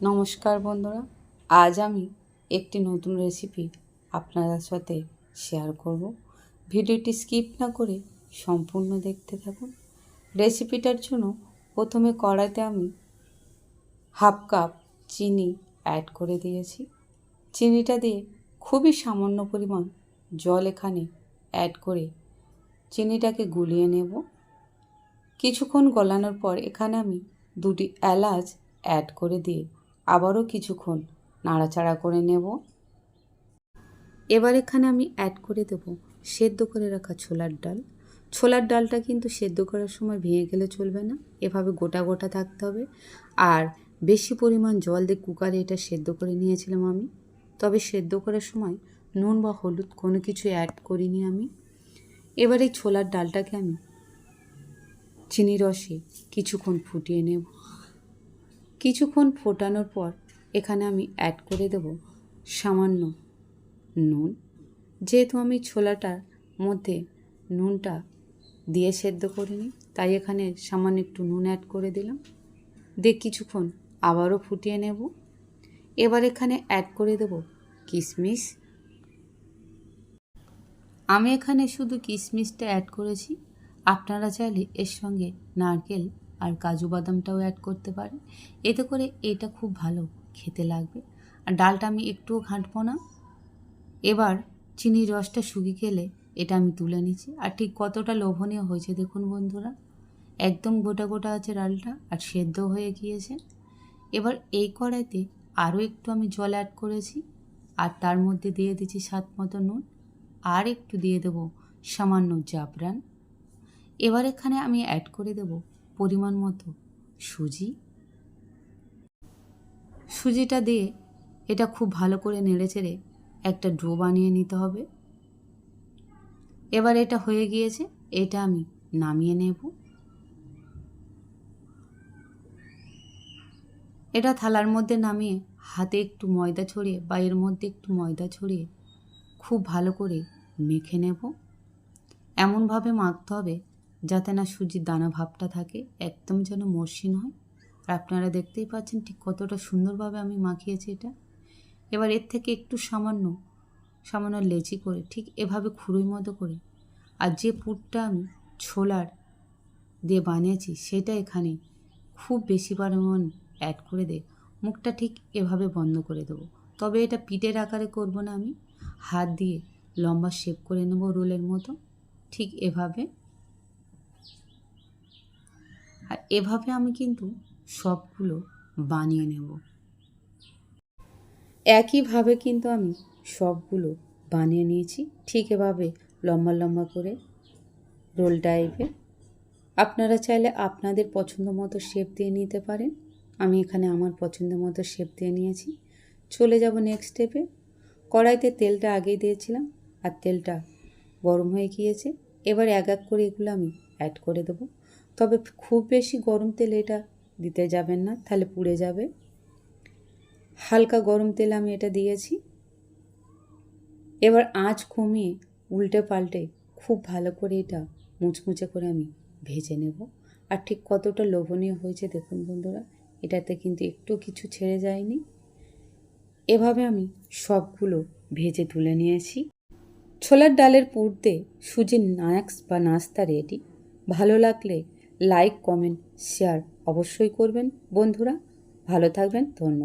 নমস্কার বন্ধুরা, আজ আমি একটি নতুন রেসিপি আপনাদের সাথে শেয়ার করব। ভিডিওটি স্কিপ না করে সম্পূর্ণ দেখতে থাকুন। রেসিপিটার জন্য প্রথমে কড়াইতে আমি হাফ কাপ চিনি অ্যাড করে দিয়েছি। চিনিটা দিয়ে খুবই সামান্য পরিমাণ জল এখানে অ্যাড করে চিনিটাকে গুলিয়ে নেব। কিছুক্ষণ গলানোর পর এখানে আমি দুটি এলাচ অ্যাড করে দিয়ে আবারও কিছুক্ষণ নাড়াচাড়া করে নেব। এবার এখানে আমি অ্যাড করে দেব সেদ্ধ করে রাখা ছোলার ডাল। ছোলার ডালটা কিন্তু সেদ্ধ করার সময় ভেঙে গেলে চলবে না, এভাবে গোটা গোটা থাকতে হবে। আর বেশি পরিমাণ জল দিয়ে কুকারে এটা সেদ্ধ করে নিয়েছিলাম আমি। তবে সেদ্ধ করার সময় নুন বা হলুদ কোনো কিছু অ্যাড করিনি আমি। এবার এই ছোলার ডালটাকে আমি চিনি রসে কিছুক্ষণ ফুটিয়ে নেব। কিছুক্ষণ ফোটানোর পর এখানে আমি অ্যাড করে দেব সামান্য নুন। যেহেতু আমি ছোলাটার মধ্যে নুনটা দিয়ে সেদ্ধ করিনি, তাই এখানে সামান্য একটু নুন অ্যাড করে দিলাম। দিয়ে কিছুক্ষণ আবারও ফুটিয়ে নেব। এবার এখানে অ্যাড করে দেব কিশমিশ আমি এখানে শুধু কিশমিশটা অ্যাড করেছি। আপনারা চাইলে এর সঙ্গে নারকেল আর কাজু বাদামটাও অ্যাড করতে পারেন। এতে করে এটা খুব ভালো খেতে লাগবে। আর ডালটা আমি একটুও ঘাঁটবো না। এবার চিনির রসটা শুকিয়ে গেলে এটা আমি তুলে নিচ্ছি। আর ঠিক কতটা লোভনীয় হয়েছে দেখুন বন্ধুরা। একদম গোটা গোটা আছে ডালটা আর সেদ্ধ হয়ে গিয়েছে। এবার এই কড়াইতে আরও একটু আমি জল অ্যাড করেছি। আর তার মধ্যে দিয়ে দিচ্ছি স্বাদ মতো নুন। আর একটু দিয়ে দেবো সামান্য জাবরান এবার এখানে আমি অ্যাড করে দেব পরিমাণ মতো? সুজি? সুজিটা দিয়ে এটা খুব ভালো করে নেড়ে চেড়ে একটা ডো বানিয়ে নিতে হবে। এবার এটা হয়ে গিয়েছে, এটা আমি নামিয়ে নেব। এটা থালার মধ্যে নামিয়ে হাতে একটু ময়দা ছড়িয়ে বা এর মধ্যে একটু ময়দা ছড়িয়ে খুব ভালো করে মেখে নেব। এমনভাবে মাখতে হবে যাতে না সুজির দানা ভাবটা থাকে, একদম যেন মসৃণ হয়। আর আপনারা দেখতেই পাচ্ছেন ঠিক কতটা সুন্দরভাবে আমি মাখিয়েছি এটা। এবার এর থেকে একটু সামান্য সামান্য লেচি করে, ঠিক এভাবে খুঁড়োই মতো করে। আর যে পুরটা আমি ছোলার দিয়ে বানিয়েছি, সেটা এখানে খুব বেশি পরিমাণ অ্যাড করে দে, মুখটা ঠিক এভাবে বন্ধ করে দেবো। তবে এটা পিঠের আকারে করব না আমি। হাত দিয়ে লম্বা শেপ করে নেব রোলের মতো, ঠিক এভাবে। আর এভাবে আমি কিন্তু সবগুলো বানিয়ে নেব। একইভাবে কিন্তু আমি সবগুলো বানিয়ে নিয়েছি। ঠিক এভাবে লম্বা লম্বা করে রোল টাইপে। আপনারা চাইলে আপনাদের পছন্দ মতো শেপ দিয়ে নিতে পারেন। আমি এখানে আমার পছন্দ মতো শেপ দিয়ে নিয়েছি। চলে যাব নেক্সট স্টেপে কড়াইতে তেলটা আগেই দিয়েছিলাম আর তেলটা গরম হয়ে গিয়েছে। এবার এক এক করে এগুলো আমি অ্যাড করে দেবো। তবে খুব বেশি গরম তেল এটা দিতে যাবেন না, তাহলে পুড়ে যাবে। হালকা গরম তেল আমি এটা দিয়েছি। এবার আঁচ কমিয়ে উল্টে পাল্টে খুব ভালো করে এটা মুচমুচে করে আমি ভেজে নেব। আর ঠিক কতটা লোভনীয় হয়েছে দেখুন বন্ধুরা, এটাতে কিন্তু একটু কিছু ছেড়ে যায়নি। এভাবে আমি সবগুলো ভেজে তুলে নিয়েছি। ছোলার ডালের পুরতে সুজির নায়াক্স বা নাস্তা রেডি। ভালো লাগলে লাইক কমেন্ট শেয়ার অবশ্যই করবেন। বন্ধুরা ভালো থাকবেন ধন্যবাদ।